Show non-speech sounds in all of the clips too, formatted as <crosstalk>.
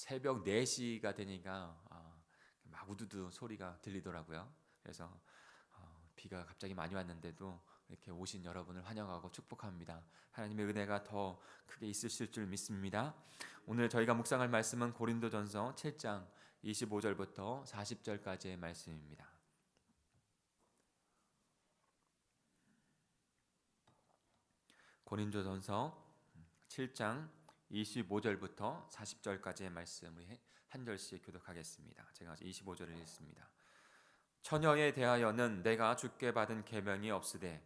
새벽 4시가 되니까 아, 막 우두두 소리가 들리더라고요. 그래서 어, 비가 갑자기 많이 왔는데도 이렇게 오신 여러분을 환영하고 축복합니다. 하나님의 은혜가 더 크게 있으실 줄 믿습니다. 오늘 저희가 묵상할 말씀은 고린도전서 7장 25절부터 40절까지의 말씀입니다. 고린도전서 7장 25절부터 40절까지의 말씀 우리 한 절씩 교독하겠습니다. 제가 25절을 읽습니다. 처녀에 대하여는 내가 주께 받은 계명이 없으되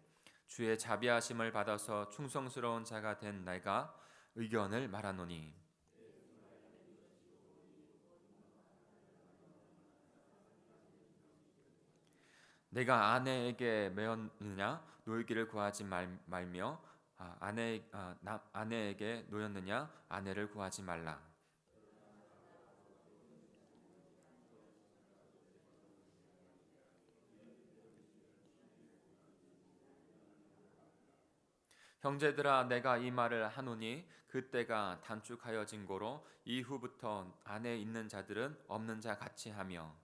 주의 자비하심을 받아서 충성스러운 자가 된 내가 의견을 말하노니 내가 아내에게 매었느냐 노이기를 구하지 말, 말며 아, 아내 아, 나, 아내에게 노였느냐 아내를 구하지 말라. 형제들아 내가 이 말을 하노니 그때가 단축하여 진 고로 이후부터 안에 있는 자들은 없는 자 같이 하며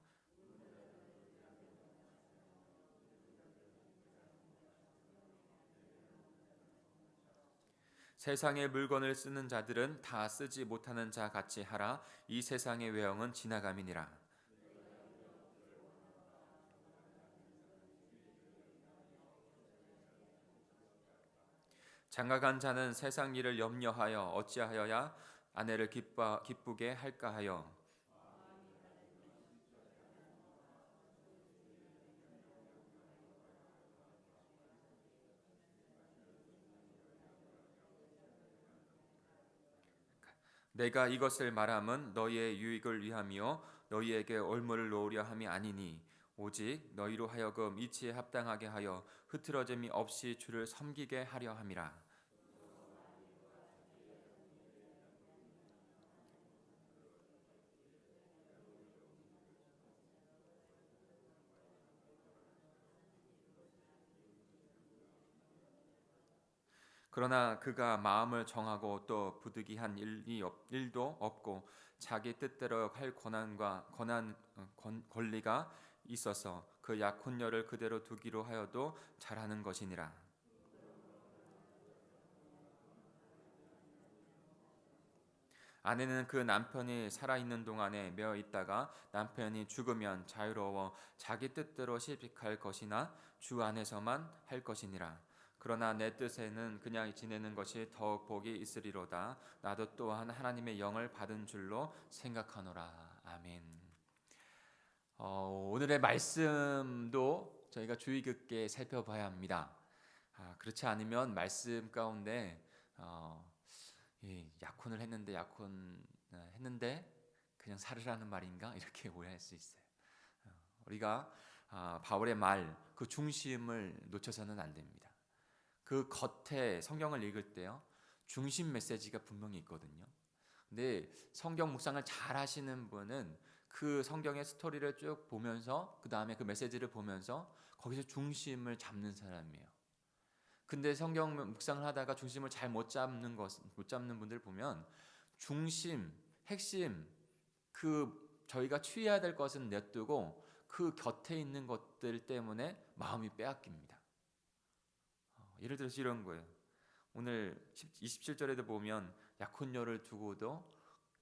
세상의 물건을 쓰는 자들은 다 쓰지 못하는 자 같이 하라. 이 세상의 외형은 지나감이니라. 장가간 자는 세상 일을 염려하여 어찌하여야 아내를 기쁘게 할까 하여 내가 이것을 말함은 너희의 유익을 위함이요 너희에게 올무를 놓으려 함이 아니니. 오직 너희로 하여금 이치에 합당하게 하여 흐트러짐이 없이 주를 섬기게 하려 함이라 그러나 그가 마음을 정하고 또 부득이한 일이 없, 일도 없고 자기 뜻대로 할 권한과 권한 어, 권, 권리가 있어서 그 약혼녀를 그대로 두기로 하여도 잘하는 것이니라. 아내는 그 남편이 살아있는 동안에 매어 있다가 남편이 죽으면 자유로워 자기 뜻대로 시집할 것이나 주 안에서만 할 것이니라. 그러나 내 뜻에는 그냥 지내는 것이 더욱 복이 있으리로다. 나도 또한 하나님의 영을 받은 줄로 생각하노라. 아멘. 어, 오늘의 말씀도 저희가 주의 깊게 살펴봐야 합니다. 아, 그렇지 않으면 말씀 가운데 어, 예, 약혼을 했는데 약혼 어, 했는데 그냥 살으라는 말인가 <laughs> 이렇게 오해할 수 있어요. 어, 우리가 아, 바울의 말 그 중심을 놓쳐서는 안 됩니다. 그 겉에 성경을 읽을 때요. 중심 메시지가 분명히 있거든요. 근데 성경 묵상을 잘 하시는 분은 그 성경의 스토리를 쭉 보면서 그 다음에 그 메시지를 보면서 거기서 중심을 잡는 사람이에요. 근데 성경 묵상을 하다가 중심을 잘 못 잡는 것 못 잡는 분들 보면 중심, 핵심 그 저희가 취해야 될 것은 냅두고 그 곁에 있는 것들 때문에 마음이 빼앗깁니다. 예를 들어서 이런 거예요. 오늘 27절에도 보면 약혼녀를 두고도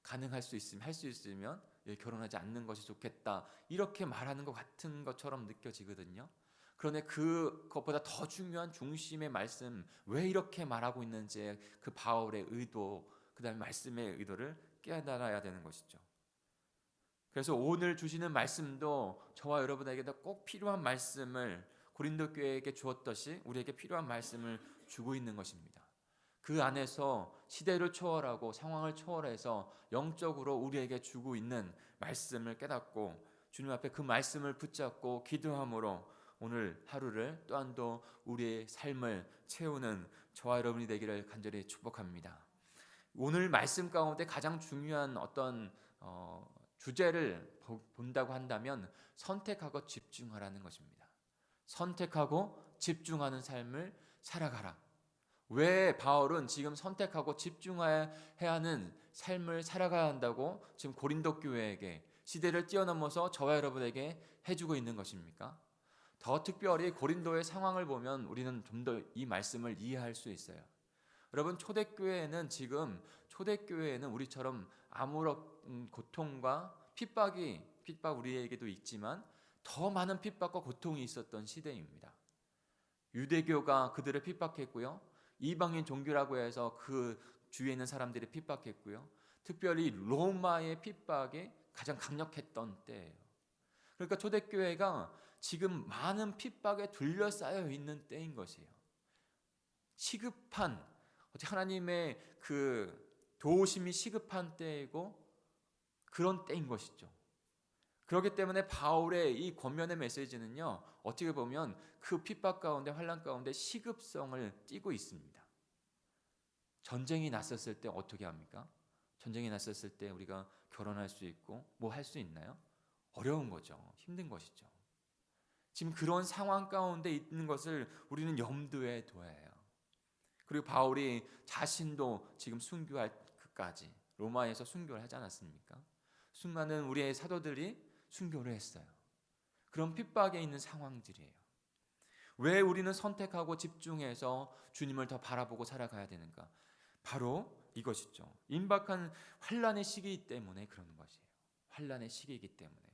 가능할 수 있으면 할 수 있으면 결혼하지 않는 것이 좋겠다 이렇게 말하는 것 같은 것처럼 느껴지거든요. 그런데 그것보다 더 중요한 중심의 말씀 왜 이렇게 말하고 있는지 그 바울의 의도 그다음에 말씀의 의도를 깨달아야 되는 것이죠. 그래서 오늘 주시는 말씀도 저와 여러분에게도 꼭 필요한 말씀을 고린도 교회에게 주었듯이 우리에게 필요한 말씀을 주고 있는 것입니다. 그 안에서 시대를 초월하고 상황을 초월해서 영적으로 우리에게 주고 있는 말씀을 깨닫고 주님 앞에 그 말씀을 붙잡고 기도함으로 오늘 하루를 또한 더 우리의 삶을 채우는 저와 여러분이 되기를 간절히 축복합니다. 오늘 말씀 가운데 가장 중요한 어떤 어, 주제를 본다고 한다면 선택하고 집중하라는 것입니다. 선택하고 집중하는 삶을 살아가라. 왜 바울은 지금 선택하고 집중해야 하는 삶을 살아가야 한다고 지금 고린도 교회에게 시대를 뛰어넘어서 저와 여러분에게 해주고 있는 것입니까? 더 특별히 고린도의 상황을 보면 우리는 좀 더 이 말씀을 이해할 수 있어요. 여러분 초대교회에는 지금 초대교회에는 우리처럼 아무런 음, 고통과 핍박이 핍박 우리에게도 있지만 더 많은 핍박과 고통이 있었던 시대입니다. 유대교가 그들을 핍박했고요. 이방인 종교라고 해서 그 주위에 있는 사람들이 핍박했고요. 특별히 로마의 핍박이 가장 강력했던 때예요. 그러니까 초대교회가 지금 많은 핍박에 둘러싸여 있는 때인 것이에요. 시급한 하나님의 그 도우심이 시급한 때이고 그런 때인 것이죠. 그렇기 때문에 바울의 이 권면의 메시지는요. 어떻게 보면 그 핍박 가운데 환란 가운데 시급성을 띠고 있습니다. 전쟁이 났었을 때 어떻게 합니까? 전쟁이 났었을 때 우리가 결혼할 수 있고 뭐 할 수 있나요? 어려운 거죠. 힘든 것이죠. 지금 그런 상황 가운데 있는 것을 우리는 염두에 둬야 해요. 그리고 바울이 자신도 지금 순교할 그까지 로마에서 순교를 하지 않았습니까? 수많은 우리의 사도들이 순교를 했어요. 그런 핍박에 있는 상황들이에요. 왜 우리는 선택하고 집중해서 주님을 더 바라보고 살아가야 되는가? 바로 이것이죠. 임박한 환란의 시기 때문에 그러는 것이에요. 환란의 시기이기 때문에.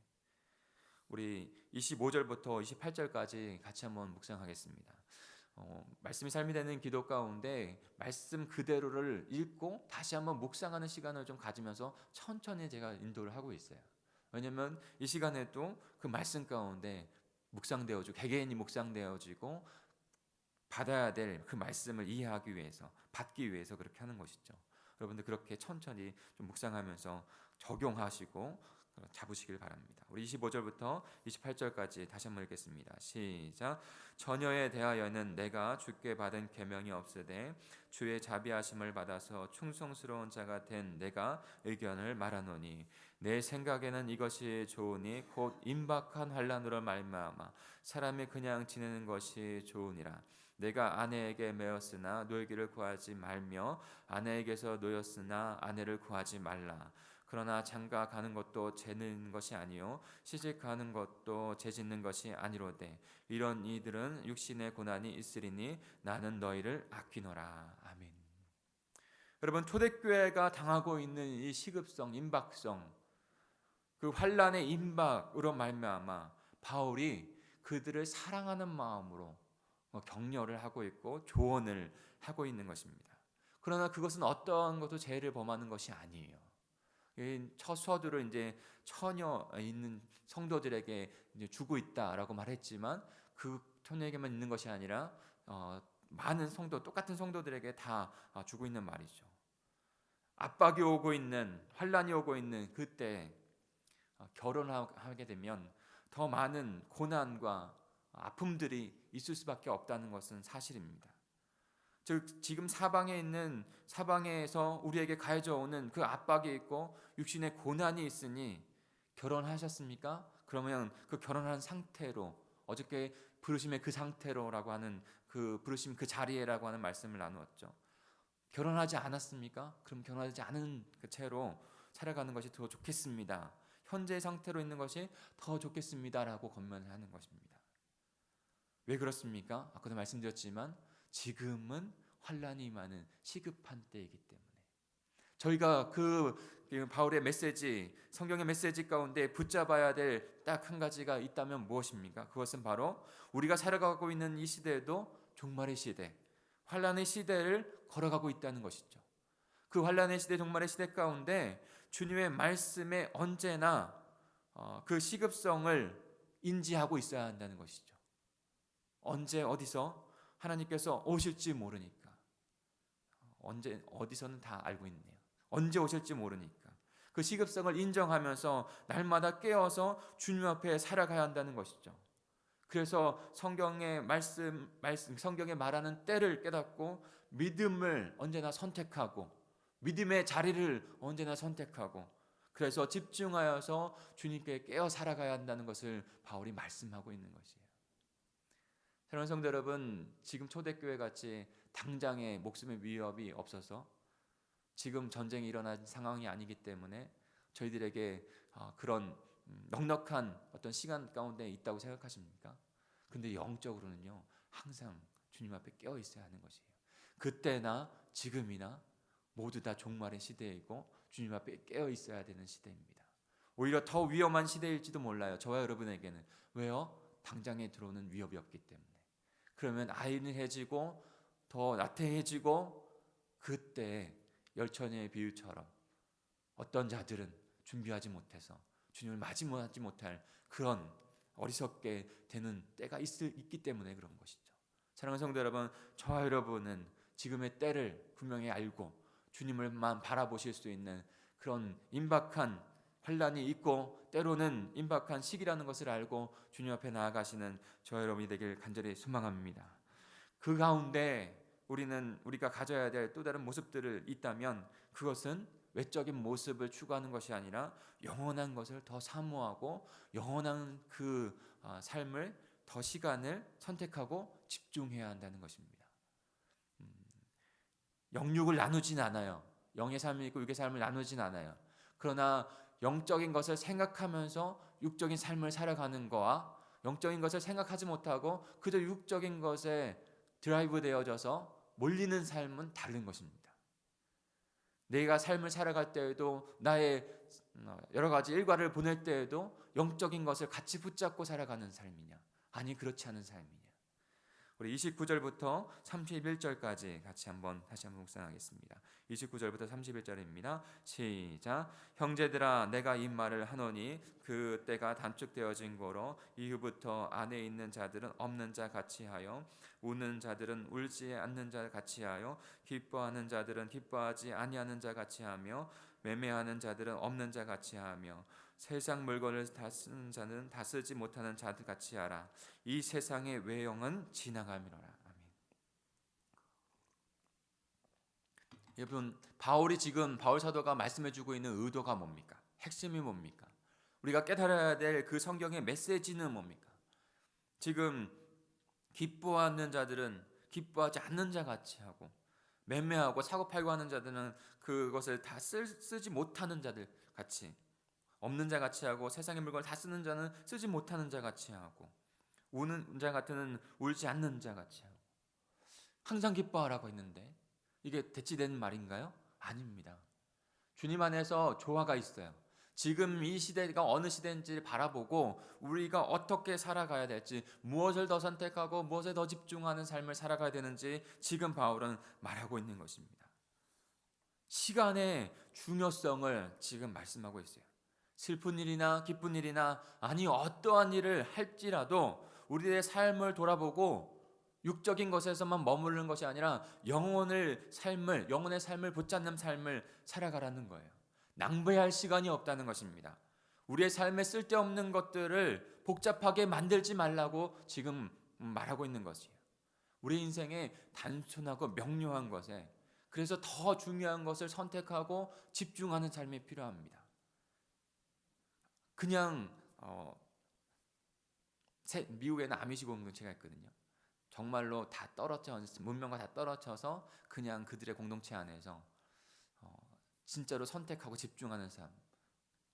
우리 25절부터 28절까지 같이 한번 묵상하겠습니다. 어, 말씀이 삶이 되는 기도 가운데 말씀 그대로를 읽고 다시 한번 묵상하는 시간을 좀 가지면서 천천히 제가 인도를 하고 있어요. 왜냐하면 이 시간에도 그 말씀 가운데 묵상되어지고 개개인이 묵상되어지고 받아야 될 그 말씀을 이해하기 위해서 받기 위해서 그렇게 하는 것이죠. 여러분들 그렇게 천천히 좀 묵상하면서 적용하시고 잡으시길 바랍니다. 우리 25절부터 28절까지 다시 한번 읽겠습니다. 시작. 처녀에 대하여는 내가 주께 받은 계명이 없으되 주의 자비하심을 받아서 충성스러운 자가 된 내가 의견을 말하노니 내 생각에는 이것이 좋으니 곧 임박한 환란으로 말미암아 사람이 그냥 지내는 것이 좋으니라. 내가 아내에게 매었으나 노예기를 구하지 말며 아내에게서 노였으나 아내를 구하지 말라. 그러나 장가 가는 것도 재는 것이 아니요 시집 가는 것도 재 짓는 것이 아니로되 이런 이들은 육신의 고난이 있으리니 나는 너희를 아끼노라 아멘. 여러분 초대교회가 당하고 있는 이 시급성, 임박성, 그 환란의 임박으로 말미암아 바울이 그들을 사랑하는 마음으로 격려를 하고 있고 조언을 하고 있는 것입니다. 그러나 그것은 어떤 것도 죄를 범하는 것이 아니에요. 첫 서두를 이제 처녀 있는 성도들에게 이제 주고 있다라고 말했지만 그 처녀에게만 있는 것이 아니라 어, 많은 성도 똑같은 성도들에게 다 어, 주고 있는 말이죠. 압박이 오고 있는 환란이 오고 있는 그때 어, 결혼하게 되면 더 많은 고난과 아픔들이 있을 수밖에 없다는 것은 사실입니다. 즉 지금 사방에 있는 사방에서 우리에게 가해져 오는 그 압박이 있고 육신의 고난이 있으니 결혼하셨습니까? 그러면 그 결혼한 상태로 어저께 부르심의 그 상태로라고 하는 그 부르심 그 자리에라고 하는 말씀을 나누었죠. 결혼하지 않았습니까? 그럼 결혼하지 않은 그 채로 살아가는 것이 더 좋겠습니다. 현재 상태로 있는 것이 더 좋겠습니다라고 권면을 하는 것입니다. 왜 그렇습니까? 아까도 말씀드렸지만 지금은 환란이 많은 시급한 때이기 때문에 저희가 그 바울의 메시지, 성경의 메시지 가운데 붙잡아야 될 딱 한 가지가 있다면 무엇입니까? 그것은 바로 우리가 살아가고 있는 이 시대에도 종말의 시대, 환란의 시대를 걸어가고 있다는 것이죠. 그 환란의 시대, 종말의 시대 가운데 주님의 말씀에 언제나 어, 그 시급성을 인지하고 있어야 한다는 것이죠. 언제 어디서 하나님께서 오실지 모르니까 언제 어디서는 다 알고 있네요. 언제 오실지 모르니까 그 시급성을 인정하면서 날마다 깨어서 주님 앞에 살아가야 한다는 것이죠. 그래서 성경의 말씀, 말씀 성경에 말하는 때를 깨닫고 믿음을 언제나 선택하고 믿음의 자리를 언제나 선택하고 그래서 집중하여서 주님께 깨어 살아가야 한다는 것을 바울이 말씀하고 있는 것이에요. 사랑하는 성도 여러분, 지금 초대교회 같이 당장의 목숨의 위협이 없어서 지금 전쟁이 일어난 상황이 아니기 때문에 저희들에게 어, 그런 음, 넉넉한 어떤 시간 가운데 있다고 생각하십니까? 근데 영적으로는요 항상 주님 앞에 깨어 있어야 하는 것이에요. 그때나 지금이나 모두 다 종말의 시대이고 주님 앞에 깨어 있어야 되는 시대입니다. 오히려 더 위험한 시대일지도 몰라요. 저와 여러분에게는 왜요? 당장에 들어오는 위협이 없기 때문에. 그러면 아이해지고 더 나태해지고 그때 열처녀의 비유처럼 어떤 자들은 준비하지 못해서 주님을 맞이하지 못할 그런 어리석게 되는 때가 있을, 있기 때문에 그런 것이죠. 사랑하는 성도 여러분, 저와 여러분은 지금의 때를 분명히 알고 주님을만 바라보실 수 있는 그런 임박한 환란이 있고 때로는 임박한 시기라는 것을 알고 주님 앞에 나아가시는 저 여러분이 되길 간절히 소망합니다. 그 가운데 우리는 우리가 가져야 될 또 다른 모습들을 있다면 그것은 외적인 모습을 추구하는 것이 아니라 영원한 것을 더 사모하고 영원한 그 아, 삶을 더 시간을 선택하고 집중해야 한다는 것입니다. 음, 영육을 나누진 않아요. 영의 삶이 있고 육의 삶을 나누진 않아요. 그러나 영적인 것을 생각하면서 육적인 삶을 살아가는 거와 영적인 것을 생각하지 못하고 그저 육적인 것에 드라이브 되어져서 몰리는 삶은 다른 것입니다. 내가 삶을 살아갈 때에도 나의 어, 여러 가지 일과를 보낼 때에도 영적인 것을 같이 붙잡고 살아가는 삶이냐? 아니 그렇지 않은 삶이냐? 우리 29절부터 31절까지 같이 한번 다시 한번 묵상하겠습니다. 29절부터 31절입니다. 시작. 형제들아 내가 이 말을 하노니 그 때가 단축되어진 거로 이후부터 안에 있는 자들은 없는 자 같이 하여 우는 자들은 울지 않는 자 같이 하여 기뻐하는 자들은 기뻐하지 아니하는 자 같이 하며 매매하는 자들은 없는 자 같이 하며 세상 물건을 다 쓰는 자는 다 쓰지 못하는 자들 같이 하라. 이 세상의 외형은 지나가미로라. 아멘. 여러분 바울이 지금 바울 사도가 말씀해주고 있는 의도가 뭡니까? 핵심이 뭡니까? 우리가 깨달아야 될 그 성경의 메시지는 뭡니까? 지금 기뻐하는 자들은 기뻐하지 않는 자 같이 하고 매매하고 사고 팔고 하는 자들은 그것을 다 쓸, 쓰지 못하는 자들 같이 없는 자 같이 하고 세상의 물건을 다 쓰는 자는 쓰지 못하는 자 같이 하고 우는 자 같은 울지 않는 자 같이 하고 항상 기뻐하라고 했는데 이게 대치되는 말인가요? 아닙니다. 주님 안에서 조화가 있어요. 지금 이 시대가 어느 시대인지 바라보고 우리가 어떻게 살아가야 될지 무엇을 더 선택하고 무엇에 더 집중하는 삶을 살아가야 되는지 지금 바울은 말하고 있는 것입니다. 시간의 중요성을 지금 말씀하고 있어요. 슬픈 일이나 기쁜 일이나 아니 어떠한 일을 할지라도 우리의 삶을 돌아보고 육적인 것에서만 머무르는 것이 아니라 영혼을 삶을 영혼의 삶을 붙잡는 삶을 살아가라는 거예요. 낭비할 시간이 없다는 것입니다. 우리의 삶에 쓸데없는 것들을 복잡하게 만들지 말라고 지금 말하고 있는 것이에요. 우리 인생에 단순하고 명료한 것에 그래서 더 중요한 것을 선택하고 집중하는 삶이 필요합니다. 그냥 어, 미국에는 아미시 공동체가 있거든요. 정말로 다 떨어져 문명과 다 떨어져서 그냥 그들의 공동체 안에서 어, 진짜로 선택하고 집중하는 삶.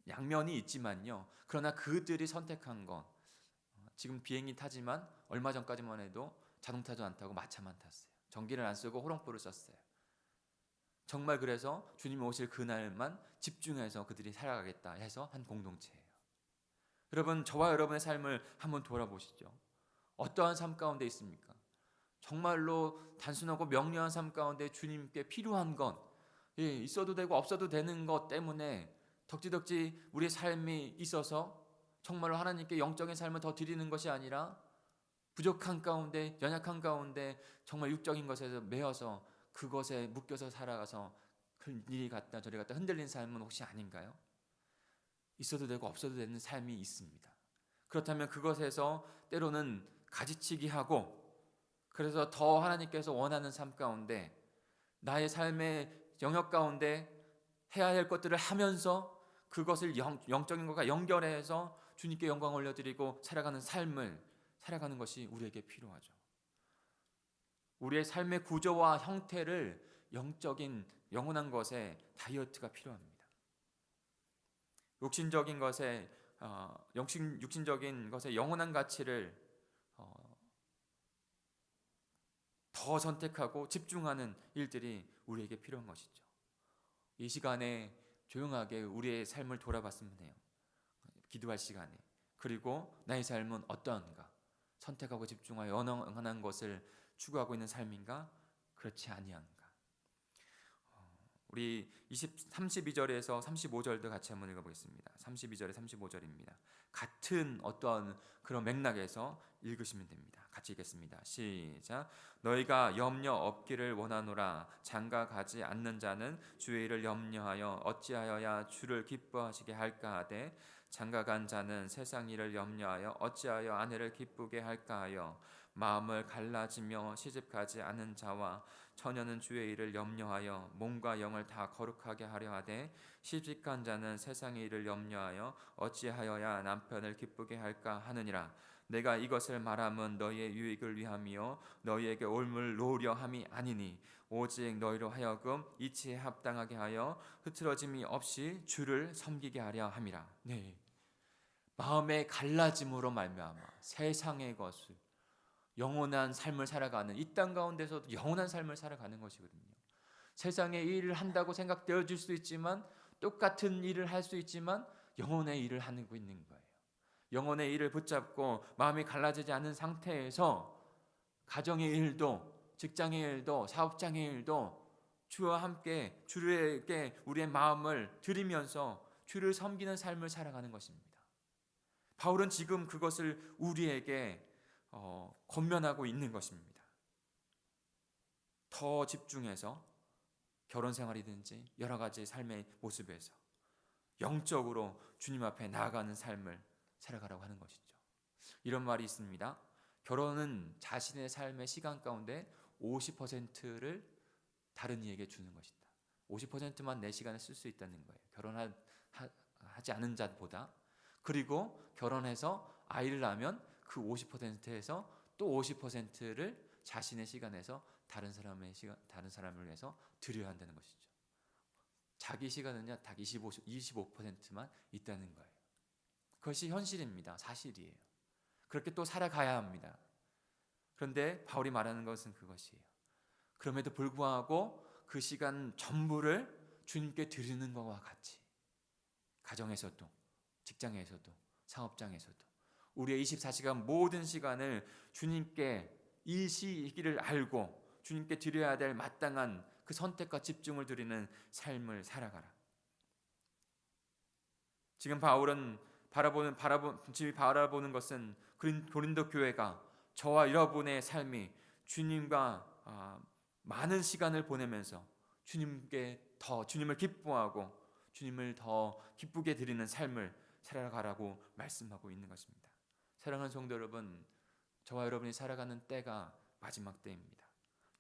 양면이 있지만요. 그러나 그들이 선택한 건 어, 지금 비행기 타지만 얼마 전까지만 해도 자동차도 안 타고 마차만 탔어요. 전기를 안 쓰고 호롱불을 썼어요. 정말 그래서 주님이 오실 그날만 집중해서 그들이 살아가겠다 해서 한 공동체예요. 여러분 저와 여러분의 삶을 한번 돌아보시죠. 어떠한 삶 가운데 있습니까? 정말로 단순하고 명료한 삶 가운데 주님께 필요한 것 예, 있어도 되고 없어도 되는 것 때문에 덕지덕지 우리의 삶이 있어서 정말로 하나님께 영적인 삶을 더 드리는 것이 아니라 부족한 가운데 연약한 가운데 정말 육적인 것에서 매어서 그것에 묶여서 살아가서 그 이리 갔다 저리 갔다 흔들린 삶은 혹시 아닌가요? 있어도 되고 없어도 되는 삶이 있습니다. 그렇다면 그것에서 때로는 가지치기 하고 그래서 더 하나님께서 원하는 삶 가운데 나의 삶의 영역 가운데 해야 할 것들을 하면서 그것을 영, 영적인 것과 연결해서 주님께 영광 올려드리고 살아가는 삶을 살아가는 것이 우리에게 필요하죠. 우리의 삶의 구조와 형태를 영적인 영원한 것에 다이어트가 필요합니다. 육신적인 것에 어, 영신 육신적인 것에 영원한 가치를 어, 더 선택하고 집중하는 일들이 우리에게 필요한 것이죠. 이 시간에 조용하게 우리의 삶을 돌아봤으면 해요. 기도할 시간에. 그리고 나의 삶은 어떠한가? 선택하고 집중하여 영원한 것을 추구하고 있는 삶인가? 그렇지 아니한가? 어, 우리 20, 32절에서 35절도 같이 한번 읽어보겠습니다. 32절에 35절입니다. 같은 어떤 그런 맥락에서 읽으시면 됩니다. 같이 읽겠습니다. 시작. 너희가 염려 없기를 원하노라. 장가 가지 않는 자는 주의 일을 염려하여 어찌하여야 주를 기뻐하시게 할까 하되 장가 간 자는 세상 일을 염려하여 어찌하여 아내를 기쁘게 할까 하여 마음을 갈라지며 시집 가지 않은 자와 처녀는 주의 일을 염려하여 몸과 영을 다 거룩하게 하려 하되 시집 간 자는 세상의 일을 염려하여 어찌하여야 남편을 기쁘게 할까 하느니라 내가 이것을 말함은 너희의 유익을 위함이요 너희에게 옳물 놓으려 함이 아니니 오직 너희로 하여금 이치에 합당하게 하여 흐트러짐이 없이 주를 섬기게 하려 함이라. 네. 마음의 갈라짐으로 말미암아 세상의 것을 영원한 삶을 살아가는 이 땅 가운데서도 영원한 삶을 살아가는 것이거든요. 세상의 일을 한다고 생각되어 질 수 있지만 똑같은 일을 할 수 있지만 영혼의 일을 거 있는 거예요. 영혼의 일을 붙잡고 마음이 갈라지지 않은 상태에서 가정의 일도 직장의 일도 사업장의 일도 주와 함께 주에게 우리의 마음을 드리면서 주를 섬기는 삶을 살아가는 것입니다. 바울은 지금 그것을 우리에게 어, 권면하고 있는 것입니다. 더 집중해서 결혼 생활이든지 여러 가지 삶의 모습에서 영적으로 주님 앞에 나아가는 삶을 살아가라고 하는 것이죠. 이런 말이 있습니다. 결혼은 자신의 삶의 시간 가운데 50%를 다른 이에게 주는 것이다. 50%만 내 시간에 쓸수 있다는 거예요. 결혼하지 않은 자보다. 그리고 결혼해서 아이를 낳으면 그 50%에서 또 50%를 자신의 시간에서 다른 사람의 시간, 다른 사람을 위해서 드려야 한다는 것이죠. 자기 시간은요, 딱 25, 25%만 있다는 거예요. 그것이 현실입니다. 사실이에요. 그렇게 또 살아가야 합니다. 그런데 바울이 말하는 것은 그것이에요. 그럼에도 불구하고 그 시간 전부를 주님께 드리는 것과 같이 가정에서도 직장에서도 사업장에서도 우리의 24시간 모든 시간을 주님께 이 시기를 알고 주님께 드려야 될 마땅한 그 선택과 집중을 드리는 삶을 살아가라. 지금 바울은 바라보는 바라보 지금 바라보는 것은 고린도 교회가 저와 여러분의 삶이 주님과 아, 많은 시간을 보내면서 주님께 더 주님을 기뻐하고 주님을 더 기쁘게 드리는 삶을 살아가라고 말씀하고 있는 것입니다. 사랑하는 성도 여러분, 저와 여러분이 살아가는 때가 마지막 때입니다.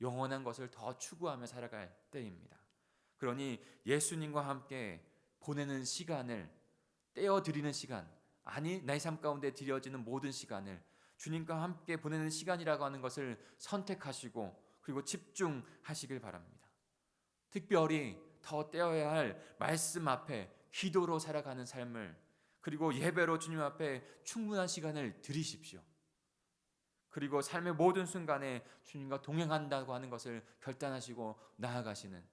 영원한 것을 더 추구하며 살아갈 때입니다. 그러니 예수님과 함께 보내는 시간을 떼어 드리는 시간, 아니 나의 삶 가운데 드려지는 모든 시간을 주님과 함께 보내는 시간이라고 하는 것을 선택하시고 그리고 집중하시길 바랍니다. 특별히 더 떼어야 할 말씀 앞에 기도로 살아가는 삶을 그리고 예배로 주님 앞에 충분한 시간을 드리십시오. 그리고 삶의 모든 순간에 주님과 동행한다고 하는 것을 결단하시고 나아가시는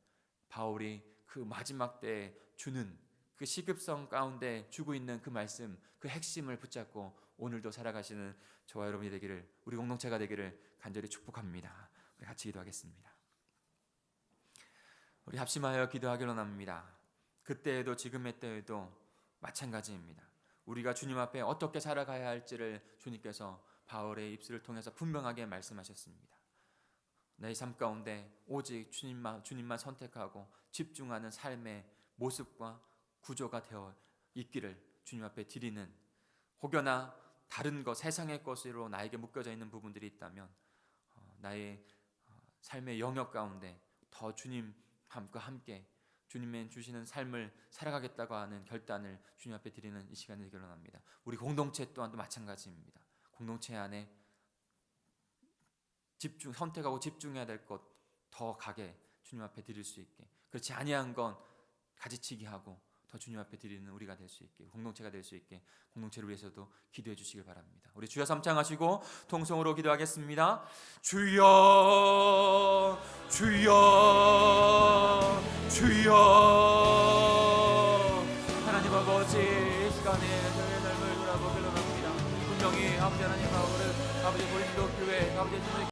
바울이 그 마지막 때에 주는 그 시급성 가운데 주고 있는 그 말씀, 그 핵심을 붙잡고 오늘도 살아가시는 저와 여러분이 되기를 우리 공동체가 되기를 간절히 축복합니다. 우리 같이 기도하겠습니다. 우리 합심하여 기도하기로 합니다. 그때에도 지금의 때에도 마찬가지입니다. 우리가 주님 앞에 어떻게 살아가야 할지를 주님께서 바울의 입술을 통해서 분명하게 말씀하셨습니다. 내 삶 가운데 오직 주님만 주님만 선택하고 집중하는 삶의 모습과 구조가 되어 있기를 주님 앞에 드리는 혹여나 다른 것 세상의 것으로 나에게 묶여져 있는 부분들이 있다면 어, 나의 어, 삶의 영역 가운데 더 주님과 함께 주님의 주시는 삶을 살아가겠다고 하는 결단을 주님 앞에 드리는 이 시간을 결론합니다. 우리 공동체 또한도 마찬가지입니다. 공동체 안에 집중 선택하고 집중해야 될 것 더 가게 주님 앞에 드릴 수 있게 그렇지 아니한 건 가지치기 하고 더 주님 앞에 드리는 우리가 될 수 있게 공동체가 될 수 있게 공동체를 위해서도 기도해 주시길 바랍니다. 우리 주여 삼창하시고 통성으로 기도하겠습니다. 주여 주여 주여 하나님 아버지 이 시간에 저희의 삶을 돌아보기를 합니다. 분명히 아버지 하나님 아버지 아버지 고린도 교회 아버지